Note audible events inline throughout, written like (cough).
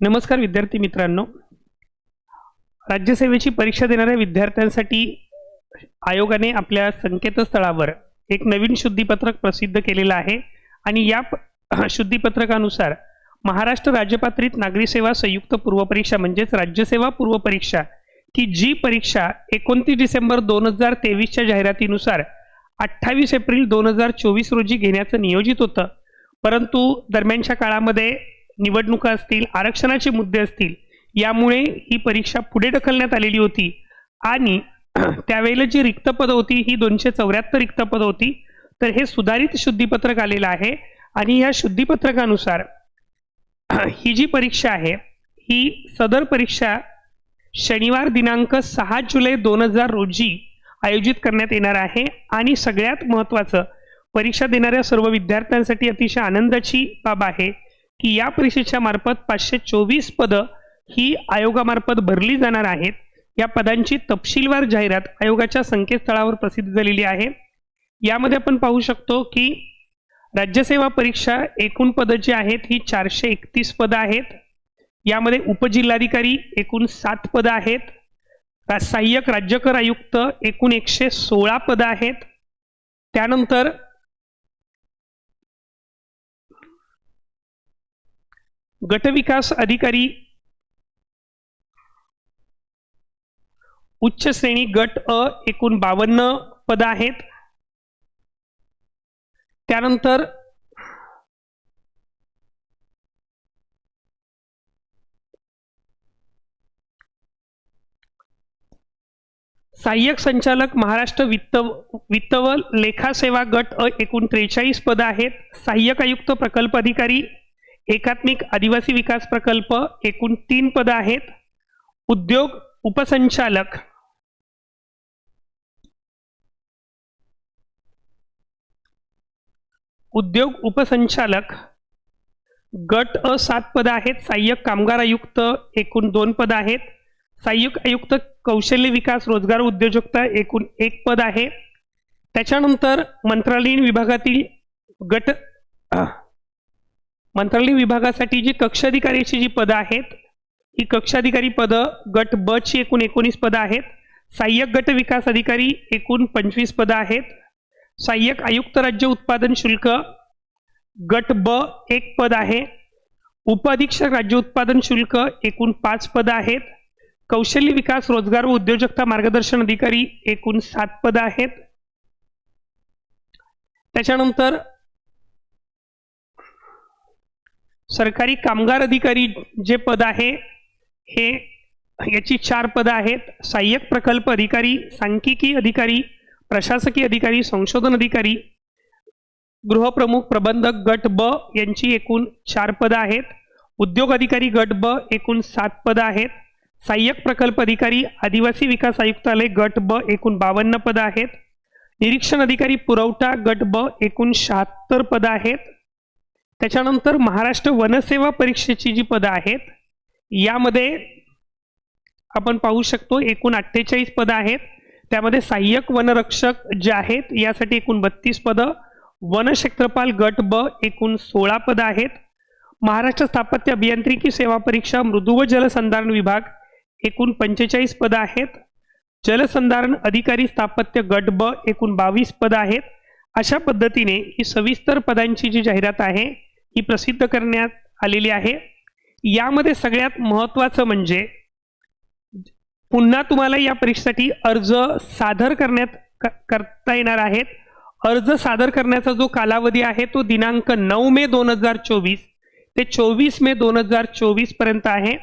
नमस्कार विद्यार्थी मित्रांनो. राज्यसेवेची परीक्षा देणाऱ्या विद्यार्थ्यांसाठी आयोगाने आपल्या संकेतस्थळावर एक नवीन शुद्धीपत्रक प्रसिद्ध केलेलं आहे आणि या शुद्धीपत्रकानुसार महाराष्ट्र राज्यपात्रित नागरी सेवा संयुक्त पूर्वपरीक्षा म्हणजेच राज्यसेवा पूर्वपरीक्षा की जी परीक्षा एकोणतीस डिसेंबर दोन हजार तेवीसच्या जाहिरातीनुसार अठ्ठावीस एप्रिल दोन हजार चोवीस रोजी घेण्याचं नियोजित होतं. परंतु दरम्यानच्या काळामध्ये निवडणुका असतील आरक्षणाचे मुद्दे असतील यामुळे ही परीक्षा पुढे ढकलण्यात आलेली होती. आणि (clears throat) त्यावेळेला जी रिक्त पदं होती ही दोनशे चौऱ्याहत्तर रिक्त पदं होती. तर हे सुधारित शुद्धीपत्रक आलेलं आहे. आणि या शुद्धीपत्रकानुसार (clears throat) ही जी परीक्षा आहे ही सदर परीक्षा शनिवार दिनांक सहा जुलै दोन हजार रोजी आयोजित करण्यात येणार आहे. आणि सगळ्यात महत्त्वाचं परीक्षा देणाऱ्या सर्व विद्यार्थ्यांसाठी अतिशय आनंदाची बाब आहे. की या परीक्षेच्या मार्फत पाचशे चोवीस पदं ही आयोगामार्फत भरली जाणार आहेत. या पदांची तपशीलवार जाहिरात आयोगाच्या संकेतस्थळावर प्रसिद्ध झालेली आहे. यामध्ये आपण पाहू शकतो की राज्यसेवा परीक्षा एकूण पदं जी आहेत ही चारशे एकतीस पदं आहेत. यामध्ये उपजिल्हाधिकारी एकूण सात पदं आहेत. सहाय्यक राज्यकर आयुक्त एकूण एकशे सोळा पदं आहेत. त्यानंतर गटविकास अधिकारी उच्च श्रेणी गट अ एकूण बावन्न पद आहेत. त्यानंतर सहाय्यक संचालक महाराष्ट्र वित्त वित्त व लेखा सेवा गट अ एकूण त्रेचाळीस पद आहेत. सहाय्यक आयुक्त प्रकल्प अधिकारी एकात्मिक आदिवासी विकास प्रकल्प एकूण तीन पदं आहेत. उद्योग उपसंचालक. उद्योग उपसंचालक. गट अ सात पदं आहेत. सहाय्यक कामगार आयुक्त एकूण दोन पदं आहेत. सहाय्यक आयुक्त कौशल्य विकास रोजगार उद्योजकता एकूण एक पद आहे. त्याच्यानंतर मंत्रालयीन विभागातील गट मंत्रालय विभागासाठी जी कक्ष जी पदं आहेत ही कक्षाधिकारी पदं गट ब ची एकूण एकोणीस पदं आहेत. सहाय्यक गट विकास अधिकारी एकूण पंचवीस पदं आहेत. सहाय्यक आयुक्त राज्य उत्पादन शुल्क गट ब एक पद आहे. उप अधीक्षक राज्य उत्पादन शुल्क एकूण पाच पदं आहेत. कौशल्य विकास रोजगार व उद्योजकता मार्गदर्शन अधिकारी एकूण सात पदं आहेत. त्याच्यानंतर सरकारी कामगार अधिकारी जे पद आहे हे याची चार पदं आहेत. सहाय्यक प्रकल्प अधिकारी सांख्यिकी अधिकारी प्रशासकीय अधिकारी संशोधन अधिकारी गृहप्रमुख प्रबंधक गट ब यांची एकूण चार पदं आहेत. उद्योग अधिकारी गट ब एकूण सात पदं आहेत. सहाय्यक प्रकल्प अधिकारी आदिवासी विकास आयुक्तालय गट ब एकूण बावन्न पदं आहेत. निरीक्षण अधिकारी पुरवठा गट ब एकूण शहात्तर पदं आहेत. त्याच्यानंतर महाराष्ट्र वनसेवा परीक्षेची जी पदं आहेत यामध्ये आपण पाहू शकतो एकूण अठ्ठेचाळीस पदं आहेत. त्यामध्ये सहाय्यक वनरक्षक जे आहेत यासाठी एकूण बत्तीस पदं. वनक्षेत्रपाल गट ब एकूण सोळा पदं आहेत. महाराष्ट्र स्थापत्य अभियांत्रिकी सेवा परीक्षा मृदू व जलसंधारण विभाग एकूण पंचेचाळीस पदं आहेत. जलसंधारण अधिकारी स्थापत्य गट ब एकूण बावीस पदं आहेत. अशा पद्धतीने ही सविस्तर पदांची जी जाहिरात आहे ही प्रसिद्ध करण्यात आलेली आहे. यामध्ये सगळ्यात महत्त्वाचं म्हणजे पुन्हा तुम्हाला या परीक्षेसाठी अर्ज सादर करण्यात करता येणार आहेत. अर्ज सादर करण्याचा जो कालावधी आहे तो दिनांक नऊ मे दोन हजार चोवीस ते चोवीस मे दोन हजार चोवीसपर्यंत आहे.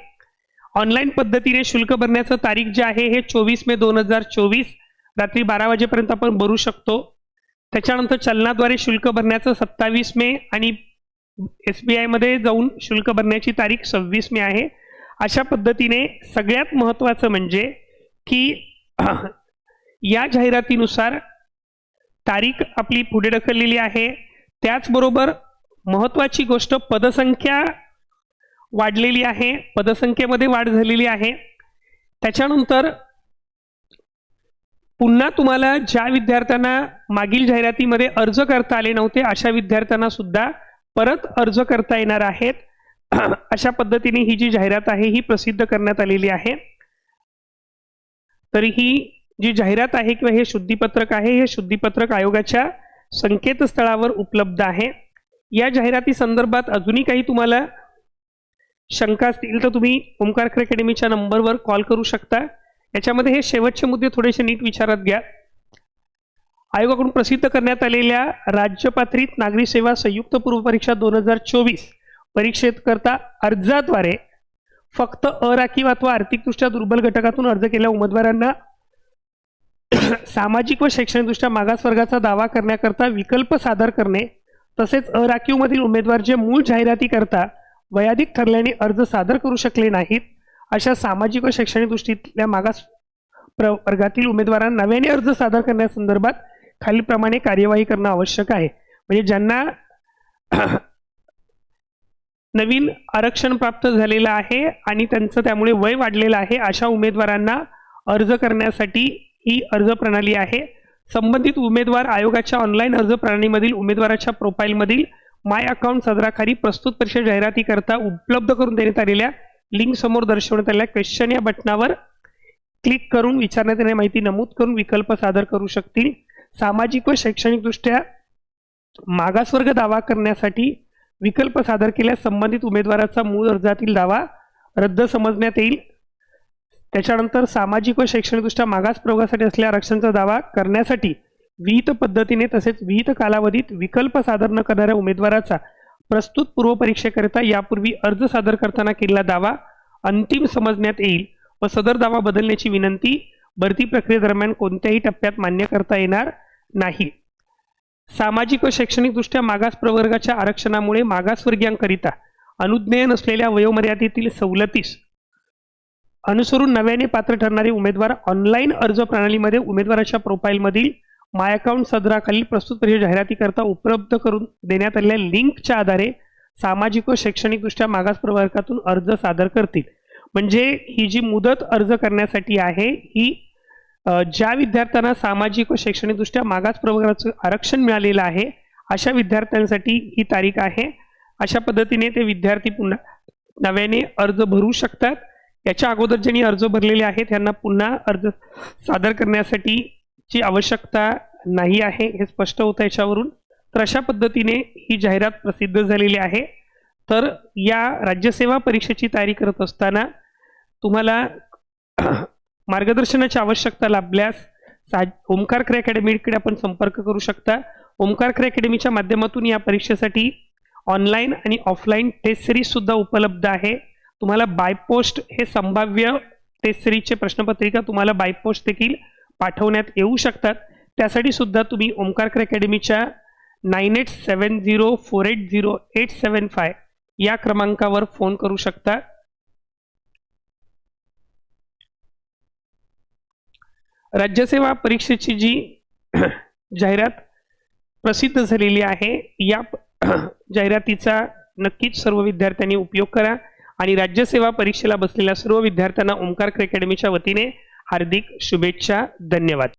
ऑनलाईन पद्धतीने शुल्क भरण्याचं तारीख जे आहे हे चोवीस मे दोन हजार चोवीस रात्री बारा वाजेपर्यंत आपण भरू शकतो. त्याच्यानंतर चलनाद्वारे शुल्क भरण्याचं सत्तावीस मे आणि एस बी आयमध्ये जाऊन शुल्क भरण्याची तारीख सव्वीस मे आहे. अशा पद्धतीने सगळ्यात महत्त्वाचं म्हणजे की (clears throat) या जाहिरातीनुसार तारीख आपली पुढे ढकललेली आहे. त्याचबरोबर महत्त्वाची गोष्ट पदसंख्या वाढलेली आहे. पदसंख्येमध्ये वाढ झालेली आहे. त्याच्यानंतर पुन्हा तुम्हाला ज्या विद्यार्थ्यांना मागील जाहिरातीमध्ये अर्ज करता आले नव्हते अशा विद्यार्थ्यांना सुद्धा परत अर्ज करता येणार आहेत. (clears throat) अशा पद्धतीने ही जी जाहिरात आहे ही प्रसिद्ध करण्यात आलेली आहे. तरी ही जी जाहिरात आहे किंवा हे शुद्धीपत्रक आहे हे शुद्धीपत्रक आयोगाच्या संकेतस्थळावर उपलब्ध आहे. या जाहिराती संदर्भात अजूनही काही तुम्हाला शंका असतील तर तुम्ही ओमकार अकॅडमीच्या नंबरवर कॉल करू शकता. याच्यामध्ये हे शेवटचे मुद्दे थोडेसे नीट विचारात घ्या. आयोगाकडून प्रसिद्ध करण्यात आलेल्या राज्यपात्रित नागरी सेवा संयुक्त पूर्व परीक्षा दोन हजार चोवीस परीक्षेकरता अर्जाद्वारे फक्त अराखीव अथवा आर्थिकदृष्ट्या दुर्बल घटकातून अर्ज केलेल्या उमेदवारांना (clears throat) सामाजिक व शैक्षणिकदृष्ट्या मागास वर्गाचा दावा करण्याकरता विकल्प सादर करणे तसेच अराखीवमधील उमेदवार जे मूळ जाहिरातीकरता वयाधिक ठरल्याने अर्ज सादर करू शकले नाहीत अशा सामाजिक व शैक्षणिक दृष्टीतल्या मागास प्र वर्गातील उमेदवारांना नव्याने अर्ज सादर करण्यासंदर्भात खालीलप्रमाणे कार्यवाही करणं आवश्यक आहे. म्हणजे ज्यांना (clears throat) नवीन आरक्षण प्राप्त झालेलं आहे आणि त्यांचं त्यामुळे वय वाढलेलं आहे अशा उमेदवारांना अर्ज करण्यासाठी ही अर्ज प्रणाली आहे. संबंधित उमेदवार आयोगाच्या ऑनलाईन अर्ज प्रणालीमधील उमेदवाराच्या प्रोफाईलमधील माय अकाउंट सदराखाली प्रस्तुत परीक्षा जाहिरातीकरता उपलब्ध करून देण्यात आलेल्या लिंक समोर दर्शवण्यात आलेल्या क्वेश्चन या बटनावर क्लिक करून विचारण्यात येणारी माहिती नमूद करून विकल्प सादर करू शकतील. सामाजिक व शैक्षणिकदृष्ट्या मागासवर्ग दावा करण्यासाठी विकल्प सादर केल्यास संबंधित उमेदवाराचा मूळ अर्जातील दावा रद्द समजण्यात येईल. त्याच्यानंतर सामाजिक व शैक्षणिकदृष्ट्या मागास प्रवर्गासाठी असलेल्या आरक्षणाचा दावा करण्यासाठी विहित पद्धतीने तसेच विहित कालावधीत विकल्प सादर न करणाऱ्या उमेदवाराचा प्रस्तुत पूर्वपरीक्षेकरिता यापूर्वी अर्ज सादर करताना केलेला दावा अंतिम समजण्यात येईल व सदर दावा बदलण्याची विनंती भरती प्रक्रियेदरम्यान कोणत्याही टप्प्यात मान्य करता येणार नाही. सामाजिक व शैक्षणिकदृष्ट्या मागास प्रवर्गाच्या आरक्षणामुळे मागासवर्गीयांकरिता अनुज्ञेय नसलेल्या वयोमर्यादेतील सवलतीस अनुसरून नव्याने पात्र ठरणारे उमेदवार ऑनलाईन अर्ज प्रणालीमध्ये उमेदवाराच्या प्रोफाईलमधील माय अकाउंट सदराखालील प्रस्तुत परीक्षा जाहिरातीकरता उपलब्ध करून देण्यात आलेल्या लिंकच्या आधारे सामाजिक व शैक्षणिकदृष्ट्या मागास प्रवर्गातून अर्ज सादर करतील. म्हणजे ही जी मुदत अर्ज करण्यासाठी आहे ही ज्या विद्यार्थ्यांना सामाजिक व शैक्षणिकदृष्ट्या मागास प्रवर्गाचं आरक्षण मिळालेलं आहे अशा विद्यार्थ्यांसाठी ही तारीख आहे. अशा पद्धतीने ते विद्यार्थी पुन्हा नव्याने अर्ज भरू शकतात. याच्या अगोदर ज्यांनी अर्ज भरलेले आहेत त्यांना पुन्हा अर्ज सादर करण्यासाठी ची आवश्यकता नाही आहे हे स्पष्ट होतं याच्यावरून. तर अशा पद्धतीने ही जाहिरात प्रसिद्ध झालेली आहे. तर या राज्यसेवा परीक्षेची तयारी करत असताना तुम्हाला (clears throat) मार्गदर्शनाची आवश्यकता लाभल्यास सा ओमकार क्रे अकॅडमीकडे आपण संपर्क करू शकता. ओमकार क्रे अकॅडमीच्या माध्यमातून या परीक्षेसाठी ऑनलाईन आणि ऑफलाईन टेस्ट सिरीजसुद्धा उपलब्ध आहे. तुम्हाला बायपोस्ट हे संभाव्य टेस्ट सिरीजचे प्रश्नपत्रिका तुम्हाला बायपोस्ट देखील पाठवण्यात येऊ शकतात. त्यासाठी सुद्धा तुम्ही ओमकार क्रे अकॅडमीच्या nine eight seven zero four eight zero eight seven five या क्रमांकावर फोन करू शकता. राज्यसेवा परीक्षेची जी जाहिरात प्रसिद्ध झालेली आहे या जाहिरातीचा नक्कीच सर्व विद्यार्थ्यांनी उपयोग करा आणि राज्यसेवा परीक्षेला बसलेल्या सर्व विद्यार्थ्यांना ओंकार अकॅडमीच्या वतीने हार्दिक शुभेच्छा धन्यवाद.